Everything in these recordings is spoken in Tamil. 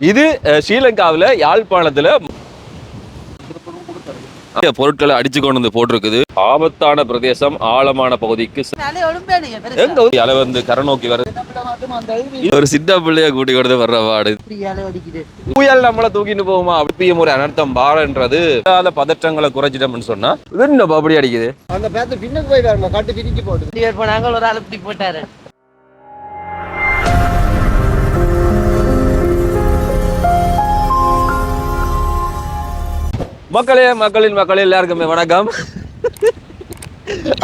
இது ஸ்ரீலங்காவுல யாழ்ப்பாணத்துல பொருட்களை அடிச்சு கொண்டு வந்து போட்டிருக்குது. ஆபத்தான பிரதேசம் ஆழமான பகுதிக்கு அலை வந்து கரை நோக்கி வருது ஒரு சின்ன பிள்ளைய கூட்டி கொடுத்து வர்ற அடிக்குது. புயல் நம்மள தூக்கிட்டு போகுமா? அப்படியும் ஒரு அனர்த்தம் பாரன்றது. இல்லாத பதற்றங்களை குறைச்சிட்டோம்னு சொன்னா என்ன அப்படி அடிக்குது? அந்த பேத்து பின்னுக்கு போயிடாருங்க கட்டு பிரிச்சு போட்டு போனாங்க ஒரு ஆள் இப்படி போட்டாரு. மக்களே மக்களின் மக்களே எல்லாருக்குமே வணக்கம்.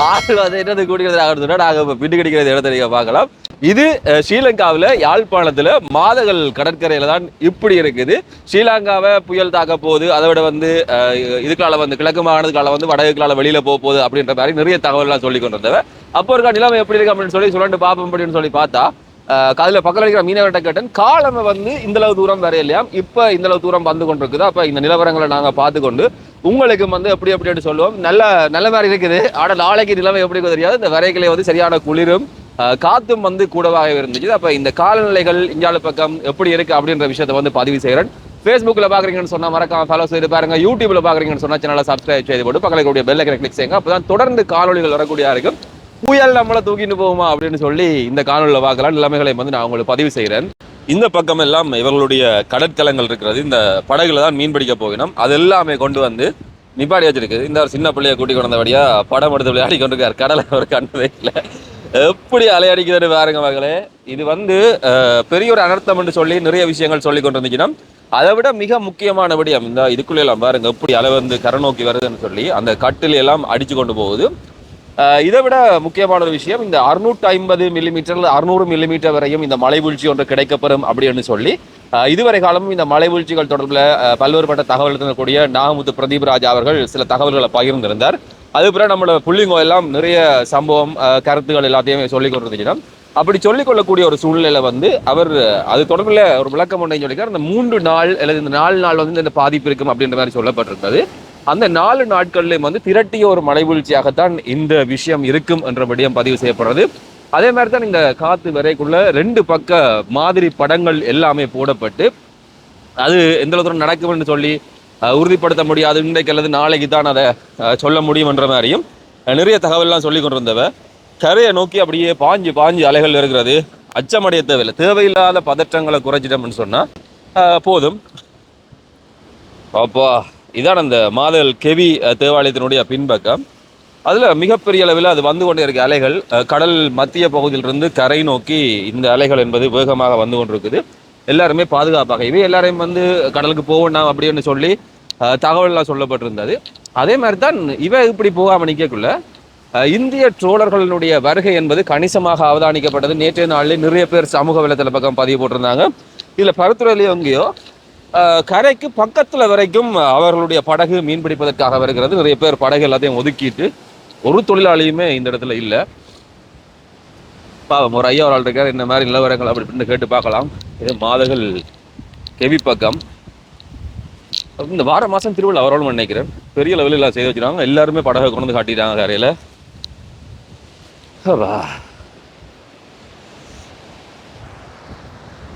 ஆள் வந்து என்னது கூடிக்கிறது ஆகிறதுனா நாங்கள் இப்போ பிட்டு கிடைக்கிறது இடத்த நீங்க பார்க்கலாம். இது ஸ்ரீலங்காவில் யாழ்ப்பாணத்தில் யாழ்ப்பாணத்துல மாதகள் தான் இப்படி இருக்குது. ஸ்ரீலங்காவை புயல் தாக்க போகுது. அதை விட வந்து இதுக்கால வந்து கிழக்கு மாகாணத்துக்கால வந்து வடகுக்கால வெளியில் போக போகுது அப்படின்ற மாதிரி நிறைய தகவல்லாம் சொல்லி கொண்டு வந்தவ அப்போ இருக்கா நிலைமை எப்படி இருக்கு அப்படின்னு சொல்லி சொல்லிட்டு பார்ப்போம் அப்படின்னு சொல்லி பார்த்தா காதில் பக்கத்துல இருக்கிற மீனவர்கிட்ட கேட்டேன். காலமை வந்து இந்த அளவு தூரம் வர இல்லையா இப்ப இந்த அளவு தூரம் வந்து கொண்டிருக்குது? அப்போ இந்த நிலவரங்களை நாங்கள் பார்த்துக்கொண்டு உங்களுக்கும் உங்களுக்கு வந்து எப்படி எப்படின்னு சொல்லுவோம். நல்ல நல்ல மாதிரி இருக்குது. ஆனால் நாளைக்கு நிலைமை எப்படி தெரியாது. இந்த வரைகளை வந்து சரியான குளிரும் காத்தும் வந்து கூடவாக இருந்துச்சு. அப்போ இந்த காலநிலைகள் இந்தியாவில் பக்கம் எப்படி இருக்கு அப்படின்ற விஷயத்தை வந்து பதிவு செய்கிறேன். ஃபேஸ்புக்கில் பார்க்குறீங்கன்னு சொன்னால் மறக்காம ஃபாலோ செய்து பாருங்க. யூடியூப்பில் பார்க்குறீங்கன்னு சொன்னால் சேனலை சப்ஸ்கிரைப் செய்து போட்டு பக்கத்தில் கூடிய பெல் கிளிக் செய்யுங்க. அப்பதான் தொடர்ந்து காணொலிகள் வரக்கூடிய இருக்கும். புயல் நம்மளை தூக்கிட்டு போகுமா அப்படின்னு சொல்லி இந்த காணொலியில் பார்க்கலாம். நிலைமைகளை வந்து நான் உங்களுக்கு பதிவு செய்கிறேன் இந்த பக்கம் எல்லாம் இவர்களுடைய கடற்கலங்கள் இருக்கிறது. இந்த படகுல தான் மீன் பிடிக்க போகணும். அது எல்லாமே கொண்டு வந்து நிப்பாடி வச்சிருக்குது இந்த ஒரு சின்ன பிள்ளைய கூட்டி கொண்டு வந்தபடியா படம் எடுத்து விளையாடி கொண்டு இருக்கார் கடலை ஒரு கண்டதே இல்லை எப்படி அலையடிக்குதுன்னு பாருங்க மகளே. இது வந்து பெரிய ஒரு அனர்த்தம் என்று சொல்லி நிறைய விஷயங்கள் சொல்லி கொண்டிருந்துச்சுன்னா அதை விட மிக முக்கியமான விடயம் இந்த இதுக்குள்ளே எல்லாம் பாருங்க எப்படி அலை வந்து கரை நோக்கி வருதுன்னு சொல்லி அந்த கட்டில் எல்லாம் அடிச்சு கொண்டு போகுது. இதை விட முக்கியமான ஒரு விஷயம் இந்த அறுநூற்று ஐம்பது மில்லிமீட்டர் அறுநூறு மில்லிமீட்டர் வரையும் இந்த மலைவீழ்ச்சி ஒன்று கிடைக்கப்பெறும் அப்படின்னு சொல்லி இதுவரை காலமும் இந்த மலைவீழ்ச்சிகள் தொடர்பில் பல்வேறுபட்ட தகவல் தரக்கூடிய நாகமுத்து பிரதீப் ராஜ் அவர்கள் சில தகவல்களை பகிர்ந்திருந்தார். அது பிறகு நம்மளோட புள்ளிங்கோ எல்லாம் நிறைய சம்பவம் அஹ், கருத்துக்கள் எல்லாத்தையுமே சொல்லிக் கொண்டிருந்துச்சுன்னா அப்படி சொல்லிக்கொள்ளக்கூடிய ஒரு சூழ்நிலையில வந்து அவர் அது தொடர்பில் ஒரு விளக்கம் ஒன்றை சொல்லியிருக்கார். அந்த மூன்று நாள் அல்லது இந்த நாலு நாள் வந்து இந்த பாதிப்பு இருக்கும் அப்படின்ற மாதிரி சொல்லப்பட்டிருந்தது. அந்த நாலு நாட்கள்லையும் வந்து திரட்டிய ஒரு மழை வீழ்ச்சியாகத்தான் இந்த விஷயம் இருக்கும் என்றபடியும் பதிவு செய்யப்படுறது. அதே மாதிரி தான் இந்த காத்து வரைக்குள்ள ரெண்டு பக்க மாதிரி படங்கள் எல்லாமே போடப்பட்டு அது எந்த தூரம் நடக்கும்னு சொல்லி உறுதிப்படுத்த முடியாது. இன்றைக்கு அல்லது நாளைக்கு தான் அதை சொல்ல சொல்ல முடியும்ன்ற மாதிரியும் நிறைய தகவல்லாம் சொல்லி கொண்டிருந்தவ கரையை நோக்கி அப்படியே பாஞ்சு பாஞ்சு அலைகள் இருக்கிறது. அச்சமடைய தேவையில்லை தேவையில்லாத பதற்றங்களை குறைச்சிட்டோம்னு சொன்னா போதும். அப்பா. இதான் அந்த மாதல் கெவி தேவாலயத்தினுடைய பின்பக்கம். அதில் மிகப்பெரிய அளவில் அது வந்து கொண்டே இருக்க. அலைகள் கடல் மத்திய பகுதியிலிருந்து கரை நோக்கி இந்த அலைகள் என்பது வேகமாக வந்து கொண்டிருக்குது. எல்லாருமே பாதுகாப்பாக. இவை எல்லாரையும் வந்து கடலுக்கு போகணும் அப்படின்னு சொல்லி அஹ், தகவல்லாம் சொல்லப்பட்டிருந்தது. அதே மாதிரி தான் இவ இப்படி போகாம நிற்கக்குள்ள இந்திய ட்ரோலர்களுடைய வருகை என்பது கணிசமாக அவதானிக்கப்பட்டது. நேற்றைய நாளில் நிறைய பேர் சமூக வலைத்தள பக்கம் பதிவு போட்டிருந்தாங்க. இதில் பருத்துறையிலேயே எங்கேயோ கரைக்கு பக்கத்துல வரைக்கும் அவர்களுடைய படகு மீன் பிடிப்பதற்காக வருகிறது. நிறைய பேர் படகு எல்லாத்தையும் ஒதுக்கிட்டு ஒரு தொழிலாளியுமே இந்த இடத்துல இல்லை. பாவம் ஒரு ஐயா ஒரு ஆள் இருக்கார். இந்த மாதிரி நிலவரங்கள் அப்படி இப்படின்னு கேட்டு பார்க்கலாம். இது மாதகள் கெவி பக்கம். இந்த வார மாசம் திருவிழா வரணும்னு நினைக்கிறேன். பெரிய லெவலில் எல்லாம் செய்து வச்சிருக்காங்க. எல்லாருமே படகை கொண்டு வந்து காட்டிட்டாங்க கரையில.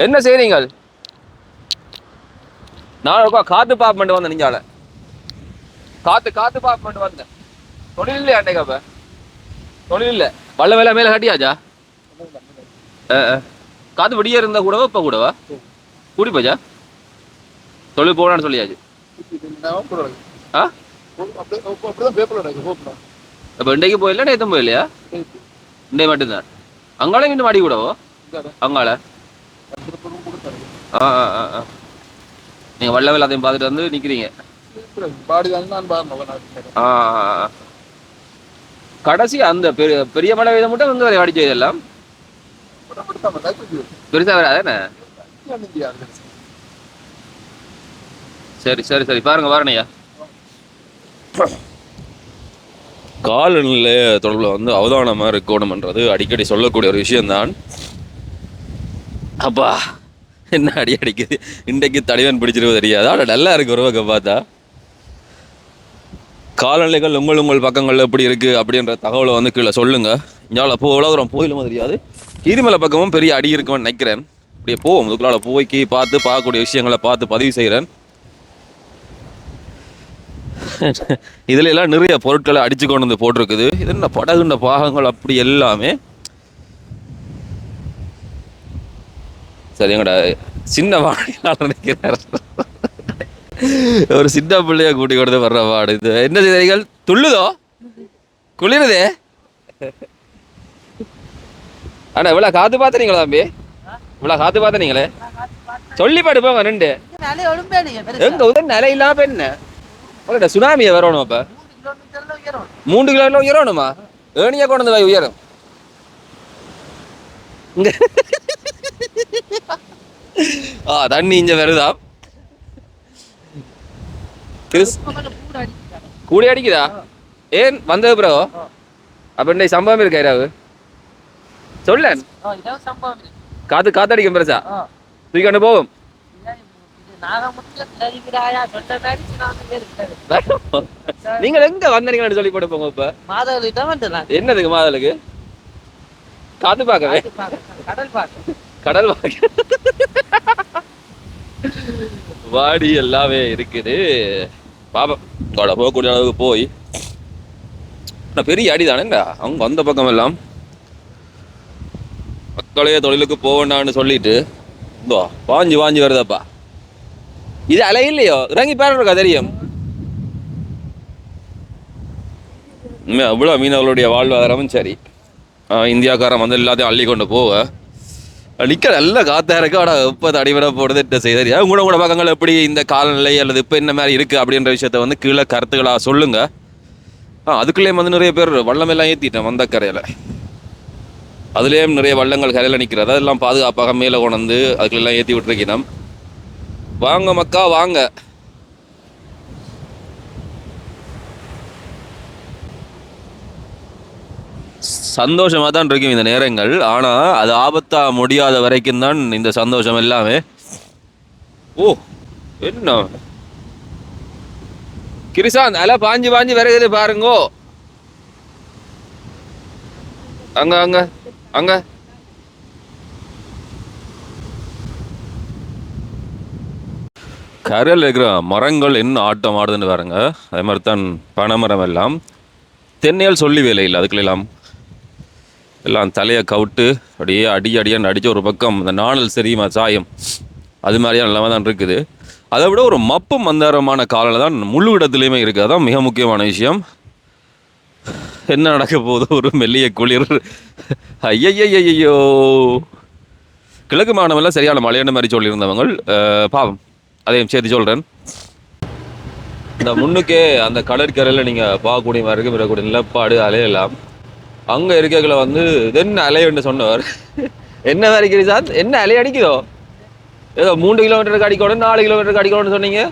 என்ன செய்றீங்கள்? நான் உக்கா காத்து பாப்பமெண்ட் வந்தேன் நீங்கால காத்து காத்து பாப்பமெண்ட் வந்தேன். தொழில் இல்லையா அன்னைக்கு தொழில் இல்லை. வல்ல வேலை மேல கட்டியாச்சா. காத்து விடிய இருந்தா கூடவா இப்ப கூடவா? கூடி போச்சா? தொழில் போகலான்னு சொல்லியாச்சு. ஆ? அப்ப இன்றைக்கு போயில நேத்தம் போயிலையா இன்றைக்கு மட்டும்தான். அங்கால இன்னும் மாடி கூடவோ? அங்கால ஆ ஆ ஆ. நீங்க வல்ல வேலை அதையும் பார்த்துட்டு வந்து ஆ. கடைசி அந்த பெரிய பெரிய மழை பெய்த மட்டும் வந்து வரை அடிச்சது எல்லாம்? பெருசா வராதானே சரி சரி சரி. பாருங்க பாருங்கய்யா காலநிலை தொடர்பில் வந்து அவதானமாக இருக்கணும்ன்றது அடிக்கடி சொல்லக்கூடிய ஒரு விஷயம்தான். அப்பா. என்ன அடி அடிக்குது? இன்றைக்கு தலைவன் பிடிச்சிருவது தெரியாது ஆனால் நல்லா இருக்கு ஒரு பக்கம் பார்த்தா. காலநிலைகள் உங்கள் உங்கள் பக்கங்களில் எப்படி இருக்குது அப்படின்ற தகவலை வந்து கீழே சொல்லுங்க. இங்கால போ உலகம் போயிலும் போயிலுமோ தெரியாது. கீரிமலை பக்கமும் பெரிய அடி இருக்கும்னு நினைக்கிறேன். அப்படியே போவோம். இதுக்குள்ளால போய்க்கு பார்த்து பார்க்கக்கூடிய விஷயங்களை பார்த்து பதிவு செய்கிறேன். இதுல எல்லாம் நிறைய பொருட்களை அடிச்சு கொண்டு வந்து போட்டிருக்குது. இது என்ன படகுண்ட பாகங்கள் அப்படி எல்லாமே. சரி எங்கடா சின்ன வாடியாளர் நினைக்கிறார் ஒரு சின்ன பிள்ளைய கூட்டி கொடுத்து வர்ற வாடு இது. என்ன செய்திகள் துள்ளுதோ? குளிருதே? அண்ணா இவ்வளோ காத்து பார்த்துறீங்களா தம்பி? இவ்வளோ காத்து பார்த்துறீங்களே சொல்லி பாடு போங்க ரெண்டு எங்க உதவி நிலை இல்லாம என்ன? உங்கள்கிட்ட சுனாமியை வரணும் அப்ப. மூன்று கிலோ உயரணுமா? ஏனியா கொண்டு வந்து உயரும். இங்கே. ஆ தண்ணி இங்க வருதா கூட அடிக்குதா ஏன் வந்தது ப்ரோ அப்ப இன்னைக்கு சம்பவம் இருக்கா இரவு சொல்ல. காத்து காத்தடிக்கும் பெருசா ஆ. தூக்கி கொண்டு போகும். நீங்கள் எங்க வந்தீங்கன்னு சொல்லி போட்டு போங்க இப்ப வந்துடலாம். என்னதுக்கு மாதலுக்கு காத்து பார்க்கவே கடல் பார்க்க. கடல் வாடி எல்லாமே இருக்குது. பாப்போம் உங்களோட போகக்கூடிய அளவுக்கு போய். நான் பெரிய அடி தானேங்க? அவங்க வந்த பக்கம் எல்லாம். மக்களையே தொழிலுக்கு போவேண்டான்னு சொல்லிட்டு. இந்தோ வாஞ்சி வாஞ்சி வருதப்பா. இது அலை இல்லையோ? இறங்கி பாருக்கா தெரியும். உண்மையா அவ்வளோ மீனவர்களுடைய வாழ்வாதாரமும் சரி. ஆஹ் இந்தியாக்காரன் வந்து எல்லாத்தையும் அள்ளி கொண்டு போக நிக்க நல்ல காத்தா இருக்கு ஆனா இப்போ அடிவிட போடுறது என்ன செய்தாரு உங்களோட கூட பக்கங்கள் எப்படி இந்த காலநிலை அல்லது இப்போ என்ன மாதிரி இருக்கு அப்படின்ற விஷயத்த வந்து கீழே கருத்துக்களா சொல்லுங்க. ஆ அதுக்குள்ளேயே வந்து நிறைய பேர் வள்ளம் எல்லாம் ஏற்றிட்டேன் வந்த கரையில். அதுலேயும் நிறைய வள்ளங்கள் கரையில் நிற்கிறது அதெல்லாம் பாதுகாப்பாக மேலே கொண்டு வந்து அதுக்குள்ளெல்லாம் ஏற்றி விட்டுருக்கணும். வாங்க மக்கா வாங்க. சந்தோஷமாக தான் இருக்கும் இந்த நேரங்கள். ஆனால் அது ஆபத்தாக முடியாத வரைக்கும் தான் இந்த சந்தோஷம் எல்லாமே. ஓ என்ன? கிரிசாந்த் அல பாஞ்சு பாஞ்சு விறகுது பாருங்கோ. அங்க அங்க அங்க. கரையில் இருக்கிற மரங்கள் என்ன ஆட்டம் ஆடுதுன்னு பாருங்க. அதே மாதிரி தான் பனைமரம் எல்லாம். தென்னையால் சொல்லி வேலை இல்லை அதுக்குள்ள எல்லாம் எல்லாம் தலையை கவுட்டு அப்படியே அடி அடியான்னு அடிச்சு ஒரு பக்கம் இந்த நாணல் சரியுமா சாயம். அது மாதிரியான நிலைமை தான் இருக்குது. அதை விட ஒரு மப்பு மந்தாரமான காலில் தான் முழு இடத்துலையுமே இருக்குது. அதான் மிக முக்கியமான விஷயம். என்ன நடக்க போகுது? ஒரு மெல்லிய குளிர். ஐயையோ கிழக்கு மாநிலமெல்லாம் சரியான மழையான மாதிரி சொல்லியிருந்தவங்க பாவம். அதையும் சேர்த்து சொல்கிறேன் இந்த முன்னுக்கே அந்த கடற்கரையில் நீங்கள் பார்க்கக்கூடிய மாதிரி இருக்கு நிலப்பாடு அலையெல்லாம். அங்கே இருக்கக்குள்ள வந்து என்ன அலைன்னு சொன்னவர். என்ன வரைக்கும் சார்? என்ன அலை அடிக்குதோ? ஏதோ மூன்று கிலோமீட்டருக்கு அடிக்கணும் நாலு கிலோமீட்டருக்கு அடிக்கணும்னு சொன்னீங்க?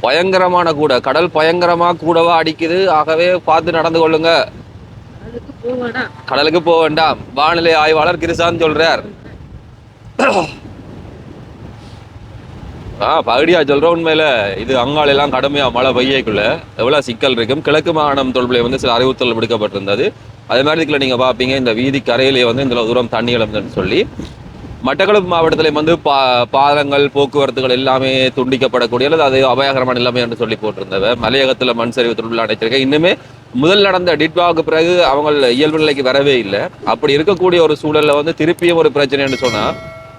பயங்கரமான கூட. கடல் பயங்கரமா கூடவா அடிக்குது. ஆகவே பார்த்து நடந்து கொள்ளுங்க. கடலுக்கு போக வேண்டாம். வானிலை ஆய்வாளர் கிருசான் சொல்றார். ஆ பகுடியா சொல்கிறோம் உண்மையில் இது அங்காலெல்லாம் எல்லாம் கடுமையா மழை பெய்யக்குள்ள எவ்வளவு சிக்கல் இருக்கும். கிழக்கு மாகாணம் தொடர்பில் வந்து சில அறிவுறுத்தல் விடுக்கப்பட்டிருந்தது. அதே மாதிரி இதுக்குள்ள நீங்க பார்ப்பீங்க இந்த வீதி கரையிலே வந்து இந்த தூரம் தண்ணி இழந்ததுன்னு சொல்லி. மட்டக்களப்பு மாவட்டத்திலே வந்து பா பாலங்கள் போக்குவரத்துகள் எல்லாமே துண்டிக்கப்படக்கூடிய அல்லது அது அபாயகரமான நிலைமை என்று சொல்லி போட்டிருந்தவ மலையகத்துல மண் சரிவு தொழில் அடைச்சிருக்கேன் இன்னுமே முதல் நடந்த டிட்வாவுக்கு பிறகு அவங்க இயல்பு நிலைக்கு வரவே இல்லை. அப்படி இருக்கக்கூடிய ஒரு சூழல்ல வந்து திருப்பியும் ஒரு பிரச்சனைன்னு சொன்னா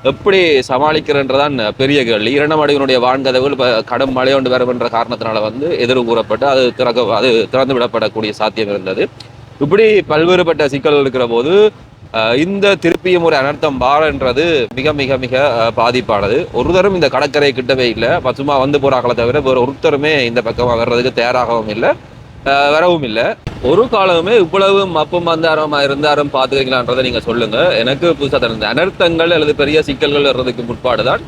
எப்படி சமாளிக்கிறன்றதான் பெரிய கேள்வி. இரண்டாம் அடிவனுடைய வான்கதவுகள் கடும் மழை ஒன்று வரும் என்ற காரணத்தினால வந்து எதிர் கூறப்பட்டு அது திறக்க அது திறந்து விடப்படக்கூடிய சாத்தியம் இருந்தது. இப்படி பல்வேறுபட்ட சிக்கல்கள் இருக்கிற போது இந்த திருப்பியும் ஒரு அனர்த்தம் பாரன்றது மிக மிக மிக பாதிப்பானது. ஒருத்தரும் இந்த கடற்கரை கிட்டவே இல்லை. பசுமா வந்து போறாங்களே தவிர வேறு ஒருத்தருமே இந்த பக்கமாக வர்றதுக்கு தயாராகவும் இல்லை. வரவும் இல்லை. ஒரு காலமே இவ்வளவு மப்பம் மந்தாரமா இருந்தாரும் பாத்துக்கிறீங்களான்றதை நீங்கள் சொல்லுங்கள் எனக்கு புதுசாக தெரிஞ்ச அனர்த்தங்கள் அல்லது பெரிய சிக்கல்கள் வர்றதுக்கு முற்பாடு தான்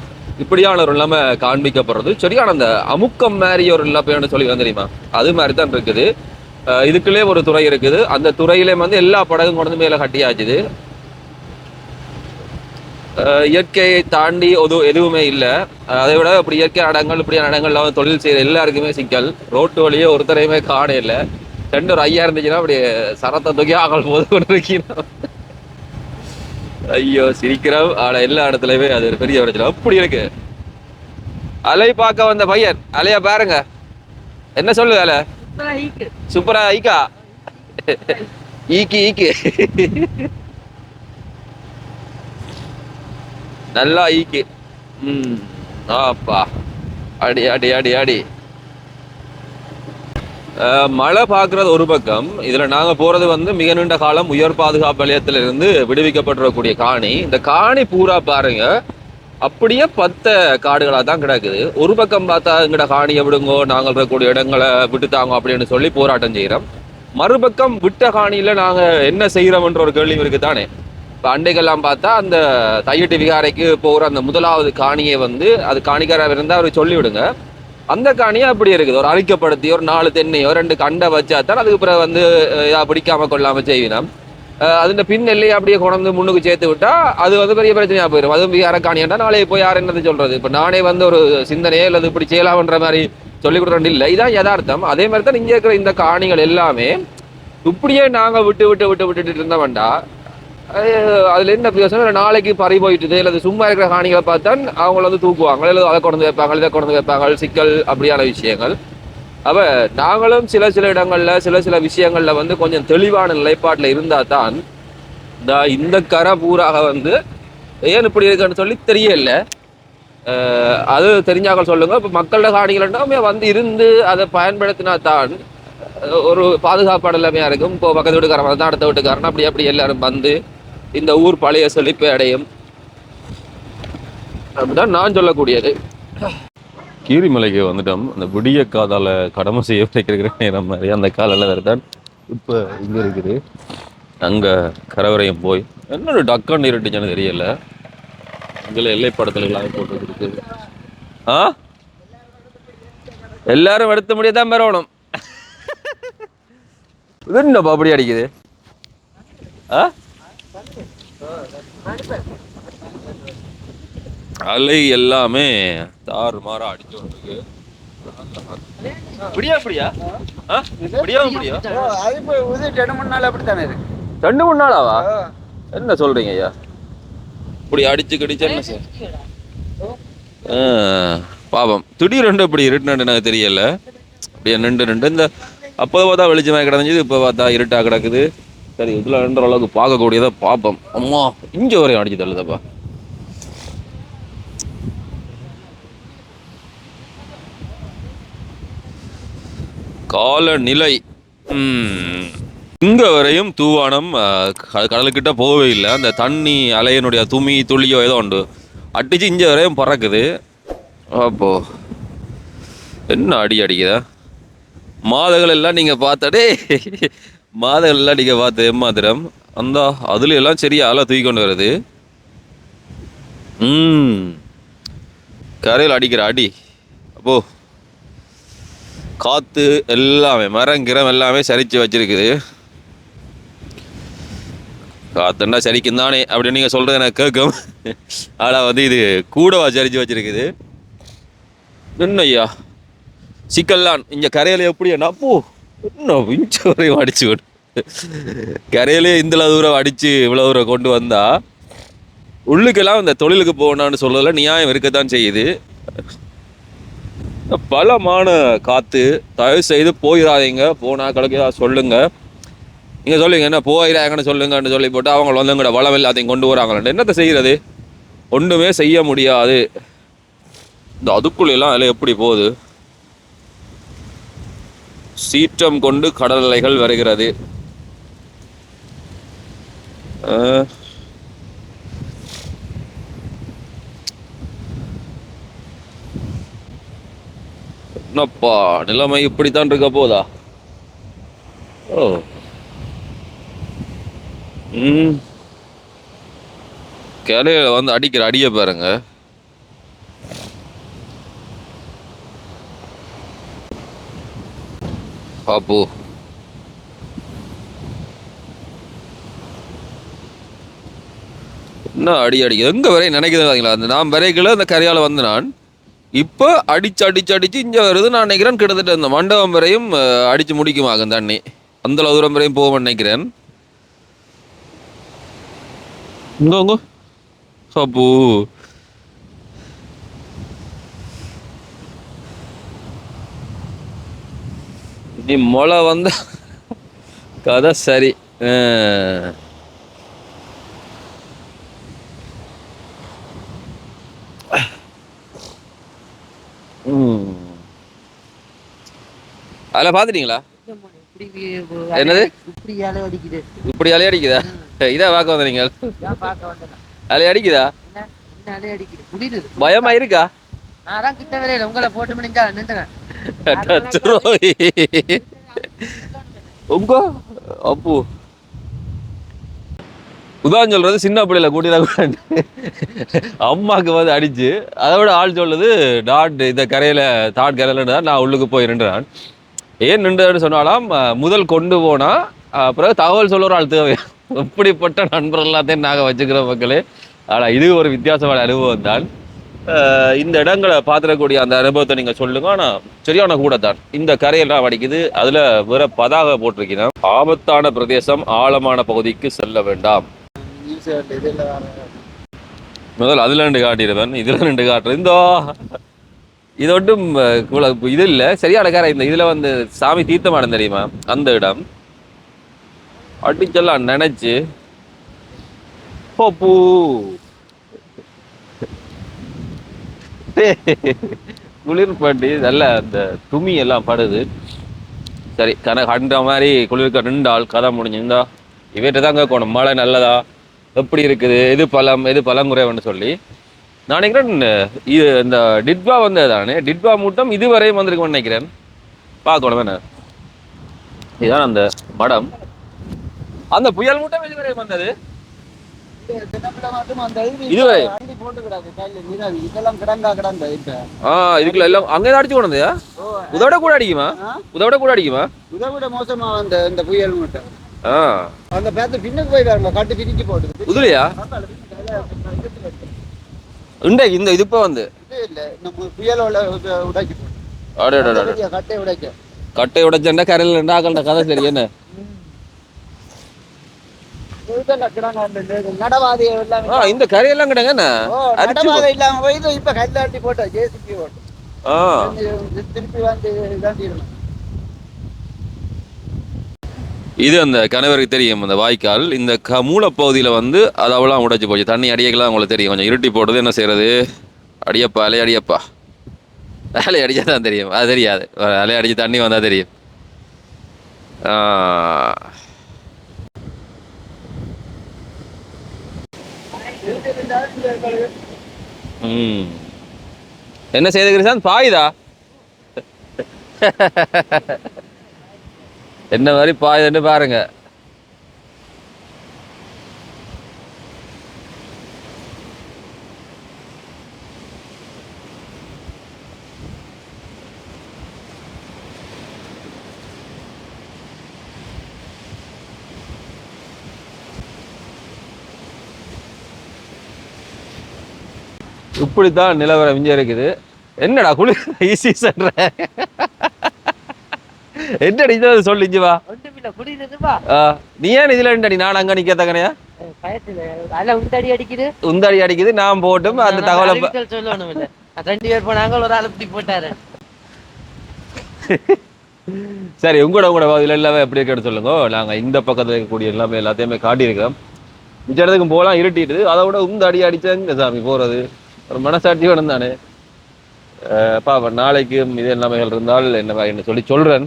இப்படியான ஒரு நிலைமை காண்பிக்கப்படுறது. சரியான அந்த அமுக்கம் மாதிரி ஒரு நிலைமைன்னு சொல்லி வந்து தெரியுமா? அது மாதிரி தான் இருக்குது இதுக்குள்ளே ஒரு துறை இருக்குது. அந்த துறையிலே வந்து எல்லா படகும் கொண்டு மேலே கட்டியாச்சுது. இயற்கையை தாண்டி ஒரு எதுவுமே இல்லை. அதை விட இப்படி இயற்கை இடங்கள் இப்படியான இடங்கள்ல வந்து தொழில் செய்யற எல்லாருக்குமே சிக்கல். ரோட்டு வழியே ஒருத்தரையுமே காண இல்லை. ரெண்டு ஒரு ஐயா இருந்துச்சுன்னா அப்படி சரத்தை தூக்கி ஆகல் போது கொண்டு இருக்கீங்க ஐயோ சிரிக்கிறோம். ஆனா எல்லா இடத்துலயுமே அது ஒரு பெரிய பிரச்சனை. அப்படி இருக்கு. அலை பார்க்க வந்த பையன். அலைய பாருங்க. என்ன சொல்லு அலை. சூப்பரா ஈக்கா? ஈக்கி ஈக்கி. நல்லா ஈக்கு. ம் ஆப்பா. அடி அடி அடி அடி. மழை பார்க்குறது ஒரு பக்கம். இதுல நாங்க போறது வந்து மிக நீண்ட காலம் உயர் பாதுகாப்பு நிலையத்திலிருந்து விடுவிக்கப்பட்டிருக்கக்கூடிய காணி. இந்த காணி பூரா பாருங்க. அப்படியே பத்த காடுகளாக தான் கிடக்குது. ஒரு பக்கம் பார்த்தா எங்கட காணியை விடுங்கோ நாங்கள் இருக்கக்கூடிய இடங்களை விட்டுத்தாங்க அப்படின்னு சொல்லி போராட்டம் செய்கிறோம். மறுபக்கம் விட்ட காணியில் நாங்க என்ன செய்கிறோம்ன்ற ஒரு கேள்வி இருக்கு தானே இப்போ அண்டைகள்லாம் பார்த்தா அந்த தையட்டு விகாரைக்கு போகிற அந்த முதலாவது காணியை வந்து அது காணிக்காரர் இருந்தால் அவர் சொல்லிவிடுங்க. அந்த காணியை அப்படி இருக்குது. ஒரு அழிக்கப்படுத்தி ஒரு நாலு தென்னையோ ரெண்டு கண்டை வச்சா தான் அதுக்கு பிறகு வந்து இதாக பிடிக்காம கொள்ளாமல் செய்வினம். அதுல பின் எல்லையை அப்படியே கொண்டு முன்னுக்கு சேர்த்து விட்டா அது வந்து பெரிய பிரச்சனையாக போயிடும் அதுவும் விகார காணியாண்டா நாளைக்கு போய் யார் என்னது சொல்றது? இப்போ நானே வந்து ஒரு சிந்தனையே அல்லது இப்படி செய்யலாம்ன்ற மாதிரி சொல்லிக் கொடுக்குறேன் இல்லை. இதான் யதார்த்தம். அதே மாதிரி தான் இங்கே இருக்கிற இந்த காணிகள் எல்லாமே இப்படியே நாங்கள் விட்டு விட்டு விட்டு விட்டுட்டு இருந்தவன்டா அதுலேருந்து அதுல என்ன பிரயோசனம் நாளைக்கு பறி போயிட்டுது இல்லை சும்மா இருக்கிற காணிகளை பார்த்தா அவங்கள வந்து தூக்குவாங்க. இல்லை அதை கொண்டு வைப்பாங்க இதை கொண்டு வைப்பாங்க சிக்கல் அப்படியான விஷயங்கள். அப்போ நாங்களும் சில சில இடங்கள்ல சில சில விஷயங்கள்ல வந்து கொஞ்சம் தெளிவான நிலைப்பாட்டில் இருந்தா தான் இந்த இந்த கரை பூராக வந்து ஏன் இப்படி இருக்குன்னு சொல்லி தெரியல. அது தெரிஞ்சாங்க சொல்லுங்க. இப்போ மக்களோட காணிகள்னா வந்து இருந்து அதை பயன்படுத்தினா தான் ஒரு பாதுகாப்பாடு எல்லாமே இருக்கும். இப்போ பக்கத்து வீட்டுக்காரன் தான் அடுத்த வீட்டுக்காரன் அப்படி அப்படி எல்லாரும் வந்து இந்த ஊர் பழைய செழிப்பை அடையும். அப்படிதான் நான் சொல்லக்கூடியது. கீரிமலைக்கு வந்துட்டோம். அந்த விடிய காதால கடமை செய்ய வைக்கிற நேரம் மாதிரி அந்த காலில் வருதான் இப்போ இங்கே இருக்குது. அங்கே கரவரையும் போய் என்னோட டக்கான்னு இருட்டுச்சுன்னு தெரியல. இதில் எல்லை படத்துல எல்லாமே போட்டு இருக்குது. ஆ? எல்லாரும் எடுத்த முடியாதான் பெறணும் இது என்னப்பா அப்படி அடிக்குது? ஆ? அலை எல்லாமே தாறு மாறா அடிச்சு? இப்படியா இப்படியா அது இப்போ இது ரெண்டு மூணு நாள் அப்படித்தானே இருக்கு? ரெண்டு மூணு நாளாவா? என்ன சொல்றீங்க ஐயா? இப்படி அடிச்சு கடிச்சு என்ன சார் பாவம். திடீர் ரெண்டு இப்படி இருட்டுன்னு எனக்கு தெரியல. அப்படியே ரெண்டு ரெண்டு இந்த அப்போ பார்த்தா வெளிச்சமாக கிடந்துச்சு இப்போ பார்த்தா இருட்டா கிடக்குது. சரி இதில் ரெண்டு அளவுக்கு பார்க்கக்கூடியதை பார்ப்போம். அம்மா இங்கே வரையும் அடிச்சு தள்ளுதப்பா. காலநிலை. இங்கே இங்க வரையும் தூவானம் அஹ், கடலுக்கிட்ட போகவே இல்லை. அந்த தண்ணி அலையினுடைய துமி துளியோ ஏதோ உண்டு. அடிச்சு இங்கே வரையும் பறக்குது. அப்போ என்ன அடி அடிக்குதா? மாதங்கள் எல்லாம் நீங்க பார்த்தடே மாதங்கள்லாம் அடிக்க பார்த்து எம்மாத்திரம் அந்த அதுல எல்லாம் சரியா அலை தூக்கி கொண்டு வருது ம் கரையில் அடிக்கிற அடி. அப்போ காத்து எல்லாமே மரம் கிரம் எல்லாமே சரிச்சு வச்சிருக்குது. காத்துன்னா சரிக்கும் தானே அப்படின்னு நீங்க சொல்றது எனக்கு கேட்கும். ஆனால் வந்து இது கூடவா சரிச்சு வச்சிருக்குது. நின்னையா? சிக்கல்லான் இங்க கரையில எப்படி அப்போ இன்னும் இன்ச்சு வரையும் அடிச்சு விடு. கரையிலே இந்த தூரம் அடிச்சு இவ்வளோ தூரம் கொண்டு வந்தா உள்ளுக்கெல்லாம் இந்த தொழிலுக்கு போகணும்னு சொல்றதுல நியாயம் இருக்கத்தான் செய்யுது. பலமான காத்து தயவு செய்து போயிடாதீங்க. போனா கலக்கு ஏதாவது சொல்லுங்க. நீங்க சொல்லுங்க என்ன போயிடாங்கன்னு சொல்லுங்கன்னு சொல்லி போட்டு அவங்க வந்து எங்கட வளம் எல்லாத்தையும் கொண்டு வராங்களே என்னத்தை செய்யறது? ஒண்ணுமே செய்ய முடியாது. இந்த அதுக்குள்ள எல்லாம் அதில் எப்படி போகுது? சீற்றம் கொண்டு கடல் அலைகள் வருகிறது என்னப்பா நிலைமை இப்படித்தான் இருக்க போதா? ஓ. ம். கிளையில வந்து அடிக்கிற அடியை பாருங்க. பாப்பு என்ன அடி அடி எங்க வரை நினைக்கிறீங்களா அந்த நான் வரைக்கல அந்த கரையால வந்து நான் இப்போ அடிச்சு அடிச்சு அடிச்சு இங்க வருது. நான் நினைக்கிறேன் கிட்டத்தட்ட இந்த மண்டபம் வரையும் அடிச்சு முடிக்குமாகும் தண்ணி. அந்த அளவு தூரம் வரையும் போக நினைக்கிறேன். இங்க இங்க. அப்போ நீ மொளை வந்த கதை சரி. அதில் பார்த்துட்டீங்களா? என்னது? இப்படி அலை அடிக்குது. இதா பார்க்க வந்த நீங்கள். நான் பார்க்க வந்தேன் அலைய அடிக்குதா? என்ன? என்ன அலை அடிக்குது? பயமா இருக்கா? நான் தான் கிட்ட வரையில உங்களை போட்டு முடிஞ்சா நின்றுறேன் டச்சுரோய். உங்க? அப்பு. உதான் சொல்றது சின்ன பிள்ளைல கூட்டிதான் அம்மாக்கு வந்து அடிச்சு. அதை விட ஆள் சொல்லுது டாட் இந்த கரையில தாட் கரையில தான் நான் உள்ளுக்கு போய் நின்றான். ஏன் நின்றான்னு சொன்னாலாம் முதல் கொண்டு போனா அஹ், பிறகு தகவல் சொல்ல ஒரு ஆள் தேவை இப்படிப்பட்ட நண்பர்கள் எல்லாத்தையும் நாங்கள் வச்சுக்கிற மக்களே. ஆனா இது ஒரு வித்தியாசமான அனுபவம் தான் இந்த இடங்களை பார்த்துடக்கூடிய அந்த அனுபவத்தை நீங்க சொல்லுங்க. ஆனா சரியான கூட தான் இந்த கரையெல்லாம் அடிக்குது அதுல வேற பதாக போட்டிருக்கீங்க ஆபத்தான பிரதேசம் ஆழமான பகுதிக்கு செல்ல வேண்டாம். முதல் அதில் ரெண்டு காட்டிடுவேன் இதுல ரெண்டு காட்டுறேன். இந்தோ. இது ஒன்றும் இது இல்லை. சரியான கரை. இந்த இதுல வந்து சாமி தீர்த்தமாடம் தெரியுமா? அந்த இடம். அடிச்செல்லாம் நினைச்சு பூ. குளிர் பட்டி நல்ல அந்த துமி எல்லாம் படுது. சரி கணக்கு அன்ற மாதிரி குளிர்க்க ரெண்டு ஆள் கதை முடிஞ்சிருந்தா? இவர்கிட்ட தான் கேட்கணும் மழை நல்லதா? எப்படி இருக்குது? எது பழம்? எது பழங்குறைவன்னு சொல்லி. நான் நினைக்கிறேன் இது இந்த டிட்பா வந்தது தானே டிட்பா மூட்டம் இதுவரையும் வந்திருக்கும்னு நினைக்கிறேன். பார்க்கணும் என்ன? இதுதான் அந்த மடம் அந்த புயல் மூட்டம் இதுவரையும் வந்தது சின்னப்பிள்ளை மட்டும் அந்த இது இதுவரை? போட்டு ஆ இதுக்குள்ள எல்லாம் அங்கே அடிச்சு கொண்டு வந்தியா? ஓ உதவிட கூட அடிக்குமா? உதவிட கூட அடிக்குமா? இதை விட மோசமா வந்த இந்த புயல் மட்டும் ஆ. அந்த பேத்து பின்னுக்கு போய் பாருங்க கட்டு பிரிச்சு போட்டுது. உதுலையா? உண்டே இந்த இது இப்போ வந்து? புயலோட உடைச்சு போட்டு அடே அடே, கட்டை உடைக்க கட்டை உடைச்சண்டா கரையில் ரெண்டா கண்ட கதை சரி என்ன? அந்த இந்த கரையெல்லாம் அரிச்சு நடவாதி இல்லாம போய் இது ஜேசிபி திருப்பி வந்து இதாண்டிடணும் அந்த கணவருக்கு தெரியும் அந்த வாய்க்கால். இந்த க மூலப்பகுதியில் வந்து அது அவ்வளோ உடைச்சு போச்சு. தண்ணி அடிக்கலாம் உங்களுக்கு தெரியும். கொஞ்சம் இருட்டி போடுறது என்ன செய்யறது? அடியப்பா அலை அடியப்பா. அலை அடிச்சா தான் தெரியும். அது தெரியாது. அலை அடிச்சு தண்ணி வந்தா தெரியும் ஆ. ம் என்ன செய்த கிருஷ்ணன்? பாயுதா? என்ன மாதிரி பாயுதுன்னு பாருங்க. இப்படித்தான் நிலவரம் இங்க இருக்குது. என்னடா குளிர் ஈஸி சொல்ற. என்னடி இதை சொல்லு இஞ்சி வா ஒன்றுமில்ல குடிக்கிறதுப்பா ஆ, நீ ஏன் இதுல ரெண்டடி நான் அங்க பயத்துல அலை உண்டடி அடிக்குது. உந்தாடி அடிக்குது நான் போட்டும் அந்த தகவலை சொல்லணும் ரெண்டு பேர் போனாங்க ஒரு ஆள் இப்படி போட்டாரு. சரி உங்களோட உங்களோட பகுதியில் எல்லாமே எப்படி இருக்குன்னு சொல்லுங்க. நாங்க இந்த பக்கத்துல இருக்கக்கூடிய எல்லாமே எல்லாத்தையுமே காட்டியிருக்கோம் மிச்ச இடத்துக்கு போகலாம் இருட்டிடுது அதை விட உந்த அடி அடிச்சாங்க சாமி போறது. ஒரு மனசாட்சியோடு தானே பாப்பா நாளைக்கும் இதே நிலைமைகள் இருந்தால் என்ன சொல்லி சொல்றேன்.